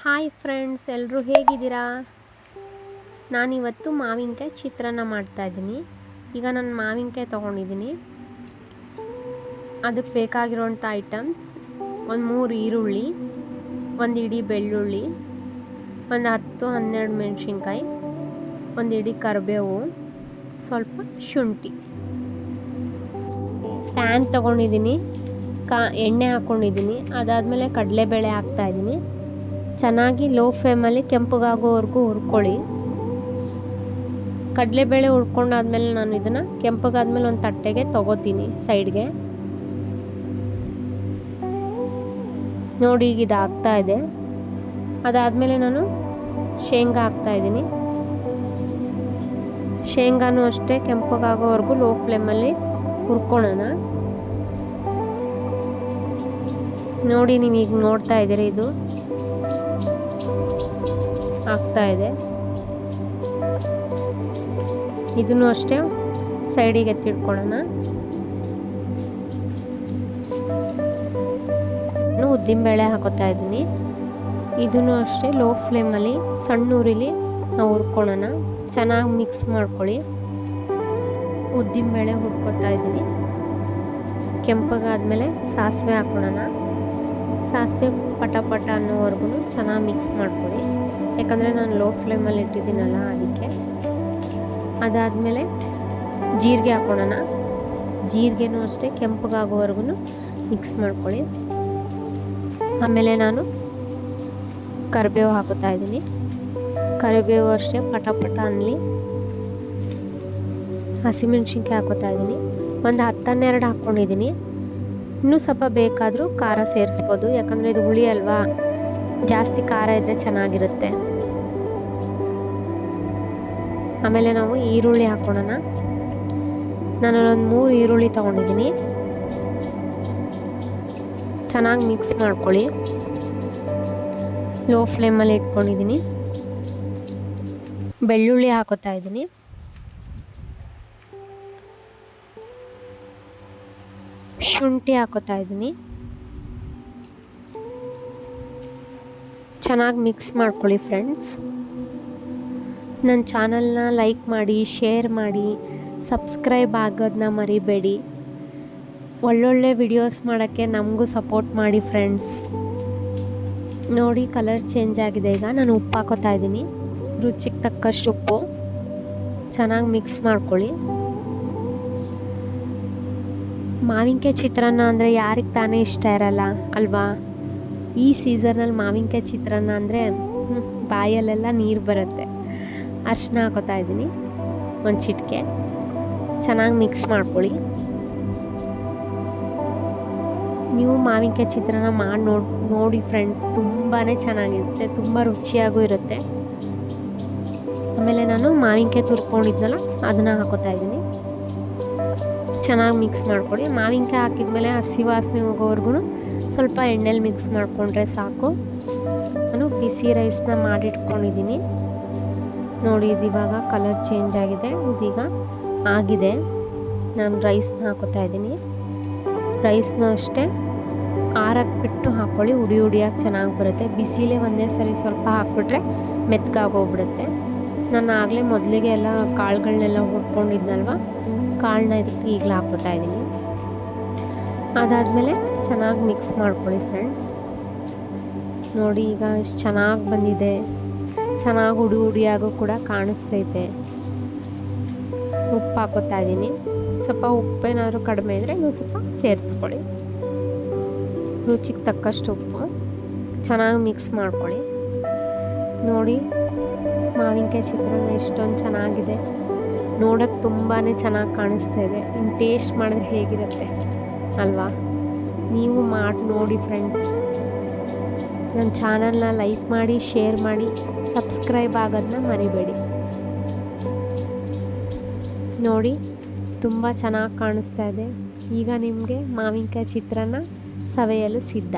Hi friends ಎಲ್ಲರೂ ಹೇಗಿದ್ದೀರಾ? ನಾನಿವತ್ತು ಮಾವಿನಕಾಯಿ ಚಿತ್ರಾನ್ನ ಮಾಡ್ತಾಯಿದ್ದೀನಿ ಈಗ ನಾನು ಮಾವಿನಕಾಯಿ ತೊಗೊಂಡಿದ್ದೀನಿ. ಅದಕ್ಕೆ ಬೇಕಾಗಿರೋಂಥ ಐಟಮ್ಸ್ ಒಂದು ಮೂರು ಈರುಳ್ಳಿ, ಒಂದು ಇಡೀ ಬೆಳ್ಳುಳ್ಳಿ, ಒಂದು ಹತ್ತು ಹನ್ನೆರಡು ಮೆಣಸಿನ್ಕಾಯಿ, ಒಂದು ಇಡೀ ಕರಿಬೇವು, ಸ್ವಲ್ಪ ಶುಂಠಿ. ಪ್ಯಾನ್ ತೊಗೊಂಡಿದ್ದೀನಿ. ಕಾ ಎಣ್ಣೆ ಹಾಕ್ಕೊಂಡಿದ್ದೀನಿ ಅದಾದಮೇಲೆ ಕಡಲೆಬೇಳೆ ಹಾಕ್ತಾಯಿದ್ದೀನಿ ಚೆನ್ನಾಗಿ ಲೋ ಫ್ಲೇಮಲ್ಲಿ ಕೆಂಪಗಾಗೋವರೆಗೂ ಹುರ್ಕೊಳ್ಳಿ. ಕಡಲೆಬೇಳೆ ಹುರ್ಕೊಂಡಾದ್ಮೇಲೆ ನಾನು ಇದನ್ನು ಕೆಂಪಗಾದ್ಮೇಲೆ ಒಂದು ತಟ್ಟೆಗೆ ತೊಗೋತೀನಿ ಸೈಡ್ಗೆ. ನೋಡಿ ಈಗ ಇದು ಆಗ್ತಾ ಇದೆ. ಅದಾದಮೇಲೆ ನಾನು ಶೇಂಗಾ ಹಾಕ್ತಾಯಿದ್ದೀನಿ ಶೇಂಗಾನು ಅಷ್ಟೇ ಕೆಂಪಗಾಗೋವರೆಗೂ ಲೋ ಫ್ಲೇಮಲ್ಲಿ ಹುರ್ಕೊಳ್ಳೋಣ. ನೋಡಿ ನೀವು ಈಗ ನೋಡ್ತಾ ಇದ್ದೀರಿ ಇದು. ಆಗ್ತಾ ಇದೆ. ಇದನ್ನು ಅಷ್ಟೇ ಸೈಡಿಗೆ ಎತ್ತಿಟ್ಕೊಳ್ಳೋಣ. ಉದ್ದಿನ ಬೇಳೆ ಹಾಕೋತಾ ಇದ್ದೀನಿ. ಇದನ್ನು ಅಷ್ಟೇ ಲೋ ಫ್ಲೇಮಲ್ಲಿ ಸಣ್ಣ ಉರಿಲಿ ನಾವು ಹುರ್ಕೊಳ್ಳೋಣ. ಚೆನ್ನಾಗಿ ಮಿಕ್ಸ್ ಮಾಡ್ಕೊಳ್ಳಿ. ಉದ್ದಿನಬೇಳೆ ಹುರ್ಕೊತಾ ಇದ್ದೀನಿ. ಕೆಂಪಗಾದ್ಮೇಲೆ ಸಾಸಿವೆ ಹಾಕೊಳ್ಳೋಣ. ಸಾಸಿವೆ ಪಟ ಪಟ ಅನ್ನೋವರೆಗೂ ಚೆನ್ನಾಗಿ ಮಿಕ್ಸ್ ಮಾಡ್ಕೊಳ್ಳಿ. ಯಾಕಂದರೆ ನಾನು ಲೋ ಫ್ಲೇಮಲ್ಲಿ ಇಟ್ಟಿದ್ದೀನಲ್ಲ ಅದಕ್ಕೆ. ಅದಾದಮೇಲೆ ಜೀರಿಗೆ ಹಾಕೊಳ್ಳೋಣ ಜೀರಿಗೆನೂ ಅಷ್ಟೇ ಕೆಂಪಗಾಗೋವರೆಗೂ ಮಿಕ್ಸ್ ಮಾಡ್ಕೊಳ್ಳಿ. ಆಮೇಲೆ ನಾನು ಕರಿಬೇವು ಹಾಕೋತಾ ಇದ್ದೀನಿ. ಕರಿಬೇವು ಅಷ್ಟೇ ಪಟ ಪಟ ಅನ್ನಲಿ. ಹಸಿಮೆಣ್ಸಿನ್ಕಾಯಿ ಹಾಕೋತಾ ಇದ್ದೀನಿ. ಒಂದು ಹತ್ತನ್ನೆರಡು ಹಾಕ್ಕೊಂಡಿದ್ದೀನಿ. ಇನ್ನೂ ಸ್ವಲ್ಪ ಬೇಕಾದರೂ ಖಾರ ಸೇರಿಸ್ಬೋದು. ಯಾಕಂದರೆ ಇದು ಹುಳಿ ಅಲ್ವಾ? ಜಾಸ್ತಿ ಖಾರ ಇದ್ದರೆ ಚೆನ್ನಾಗಿರುತ್ತೆ. ಆಮೇಲೆ ನಾವು ಈರುಳ್ಳಿ ಹಾಕೋಣ ನಾನು ಒಂದು ಮೂರು ಈರುಳ್ಳಿ ತೊಗೊಂಡಿದ್ದೀನಿ ಚೆನ್ನಾಗಿ ಮಿಕ್ಸ್ ಮಾಡ್ಕೊಳ್ಳಿ. ಲೋ ಫ್ಲೇಮಲ್ಲಿ ಇಟ್ಕೊಂಡಿದ್ದೀನಿ ಬೆಳ್ಳುಳ್ಳಿ ಹಾಕೋತಾ ಇದ್ದೀನಿ. ಶುಂಠಿ ಹಾಕೋತಾ ಇದ್ದೀನಿ. ಚೆನ್ನಾಗಿ ಮಿಕ್ಸ್ ಮಾಡ್ಕೊಳ್ಳಿ ಫ್ರೆಂಡ್ಸ್. ನನ್ನ ಚಾನಲ್ನ ಲೈಕ್ ಮಾಡಿ, ಶೇರ್ ಮಾಡಿ, ಸಬ್ಸ್ಕ್ರೈಬ್ ಆಗೋದನ್ನ ಮರಿಬೇಡಿ. ಒಳ್ಳೊಳ್ಳೆ ವಿಡಿಯೋಸ್ ಮಾಡೋಕ್ಕೆ ನಮಗೂ ಸಪೋರ್ಟ್ ಮಾಡಿ ಫ್ರೆಂಡ್ಸ್. ನೋಡಿ ಕಲರ್ ಚೇಂಜ್ ಆಗಿದೆ ಈಗ. ನಾನು ಉಪ್ಪು ಹಾಕೋತಾ ಇದ್ದೀನಿ. ರುಚಿಗೆ ತಕ್ಕಷ್ಟು ಉಪ್ಪು. ಚೆನ್ನಾಗಿ ಮಿಕ್ಸ್ ಮಾಡ್ಕೊಳ್ಳಿ. ಮಾವಿನಕಾಯಿ ಚಿತ್ರಾನ್ನ ಅಂದರೆ ಯಾರಿಗೆ ತಾನೇ ಇಷ್ಟ ಇರಲ್ಲ, ಅಲ್ವಾ? ಈ ಸೀಸನಲ್ಲಿ ಮಾವಿನಕಾಯಿ ಚಿತ್ರಾನ್ನ ಅಂದರೆ ಬಾಯಲ್ಲೆಲ್ಲ ನೀರು ಬರುತ್ತೆ. ಅರ್ಶಿನ ಹಾಕೋತಾ ಇದ್ದೀನಿ, ಒಂದು ಚಿಟಿಕೆ. ಚೆನ್ನಾಗಿ ಮಿಕ್ಸ್ ಮಾಡ್ಕೊಳ್ಳಿ. ನೀವು ಮಾವಿನಕಾಯಿ ಚಿತ್ರಾನ್ನ ಮಾಡಿ ನೋಡಿ ನೋಡಿ ಫ್ರೆಂಡ್ಸ್ ತುಂಬಾ ಚೆನ್ನಾಗಿರುತ್ತೆ, ತುಂಬ ರುಚಿಯಾಗೂ ಇರುತ್ತೆ. ಆಮೇಲೆ ನಾನು ಮಾವಿನಕಾಯಿ ತುರ್ಕೊಂಡಿದ್ನಲ್ಲ, ಅದನ್ನು ಹಾಕೋತಾ ಇದ್ದೀನಿ. ಚೆನ್ನಾಗಿ ಮಿಕ್ಸ್ ಮಾಡ್ಕೊಳ್ಳಿ. ಮಾವಿನಕಾಯಿ ಹಾಕಿದ್ಮೇಲೆ ಹಸಿ ವಾಸನೆ ಹೋಗೋವರೆಗೂ ಸ್ವಲ್ಪ ಎಣ್ಣೆಲಿ ಮಿಕ್ಸ್ ಮಾಡಿಕೊಂಡ್ರೆ ಸಾಕು. ನಾನು ಬಿಸಿ ರೈಸ್ನ ಮಾಡಿಟ್ಕೊಂಡಿದ್ದೀನಿ. ನೋಡಿ, ಇದು ಇವಾಗ ಕಲರ್ ಚೇಂಜ್ ಆಗಿದೆ. ಇದೀಗ ಆಗಿದೆ. ನಾನು ರೈಸ್ನ ಹಾಕೋತಾ ಇದ್ದೀನಿ. ರೈಸ್ನ ಅಷ್ಟೇ ಆರಕ್ಕೆ ಬಿಟ್ಟು ಹಾಕ್ಕೊಳ್ಳಿ ಉಡಿ ಉಡಿಯಾಗಿ ಚೆನ್ನಾಗಿ ಬರುತ್ತೆ. ಬಿಸಿಲೇ ಒಂದೇ ಸರಿ ಸ್ವಲ್ಪ ಹಾಕ್ಬಿಟ್ರೆ ಮೆತ್ಕಾಗೋಗ್ಬಿಡುತ್ತೆ ನಾನು ಆಗಲೇ ಮೊದಲಿಗೆ ಎಲ್ಲ ಕಾಳುಗಳನ್ನೆಲ್ಲ ಹುಡ್ಕೊಂಡಿದ್ನಲ್ವ ಕಾಳನ್ನ ಇದಕ್ಕೆ ಈಗಲೇ ಹಾಕೋತಾ ಇದ್ದೀನಿ. ಅದಾದಮೇಲೆ ಚೆನ್ನಾಗಿ ಮಿಕ್ಸ್ ಮಾಡ್ಕೊಳ್ಳಿ ಫ್ರೆಂಡ್ಸ್ ನೋಡಿ ಈಗ ಇಷ್ಟು ಚೆನ್ನಾಗಿ ಬಂದಿದೆ. ಚೆನ್ನಾಗಿ ಉಡಿ ಉಡಿಯಾಗೂ ಕೂಡ ಕಾಣಿಸ್ತೈತೆ. ಉಪ್ಪು ಹಾಕೋತಾ ಇದ್ದೀನಿ. ಸ್ವಲ್ಪ ಉಪ್ಪೇನಾದರೂ ಕಡಿಮೆ ಇದ್ದರೆ ನೀವು ಸ್ವಲ್ಪ ಸೇರಿಸ್ಕೊಳ್ಳಿ. ರುಚಿಗೆ ತಕ್ಕಷ್ಟು ಉಪ್ಪು. ಚೆನ್ನಾಗಿ ಮಿಕ್ಸ್ ಮಾಡ್ಕೊಳ್ಳಿ. ನೋಡಿ, ಮಾವಿನಕಾಯಿ ಚಿತ್ರಾನ್ನ ಎಷ್ಟೊಂದು ಚೆನ್ನಾಗಿದೆ. ನೋಡೋಕ್ಕೆ ತುಂಬಾ ಚೆನ್ನಾಗಿ ಕಾಣಿಸ್ತಾ ಇದೆ. ಇನ್ನು ಟೇಸ್ಟ್ ಮಾಡಿದ್ರೆ ಹೇಗಿರುತ್ತೆ? ಅಲ್ವಾ? ನೀವು ಮಾಡಿ ನೋಡಿ ಫ್ರೆಂಡ್ಸ್ ನನ್ನ ಚಾನಲ್ನ ಲೈಕ್ ಮಾಡಿ ಶೇರ್ ಮಾಡಿ ಸಬ್ಸ್ಕ್ರೈಬ್ ಆಗೋದನ್ನ ಮರಿಬೇಡಿ. ನೋಡಿ, ತುಂಬ ಚೆನ್ನಾಗಿ ಕಾಣಿಸ್ತಾ ಇದೆ. ಈಗ ನಿಮಗೆ ಮಾವಿನಕಾಯಿ ಚಿತ್ರಾನ್ನ ಸವೆಯಲು ಸಿದ್ಧ.